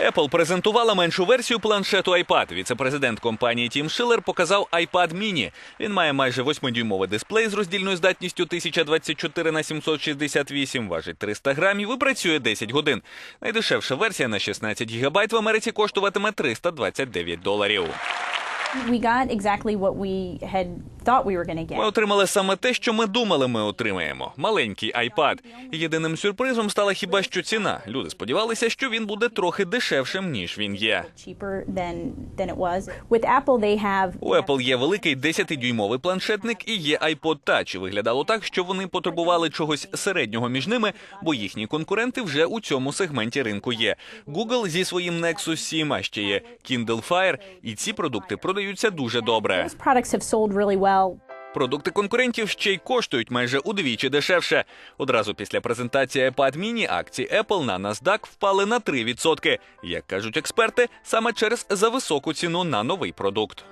Apple презентувала меншу версію планшету iPad. Віце-президент компанії Тім Шиллер показав iPad mini. Він має майже 8-дюймовий дисплей з роздільною здатністю 1024 на 768, важить 300 грамів і працює 10 годин. Найдешевша версія на 16 гігабайт в Америці коштуватиме 329 доларів. We got exactly what we had thought we were Ми отримали саме те, що ми думали, ми отримаємо. Маленький iPad. Єдиним сюрпризом стала хіба що ціна. Люди сподівалися, що він буде трохи дешевшим, ніж він є. У Apple є великий 10-дюймовий планшетник і є iPod Touch. Виглядало так, що вони потребували чогось середнього між ними, бо їхні конкуренти вже у цьому сегменті ринку є. Google зі своїм Nexus 7, а ще є Kindle Fire, і ці продукти продаються дуже добре. Well. Продукти конкурентів ще й коштують майже удвічі дешевше. Одразу після презентації iPad mini акції Apple на NASDAQ впали на 3%. Як кажуть експерти, саме через зависоку ціну на новий продукт.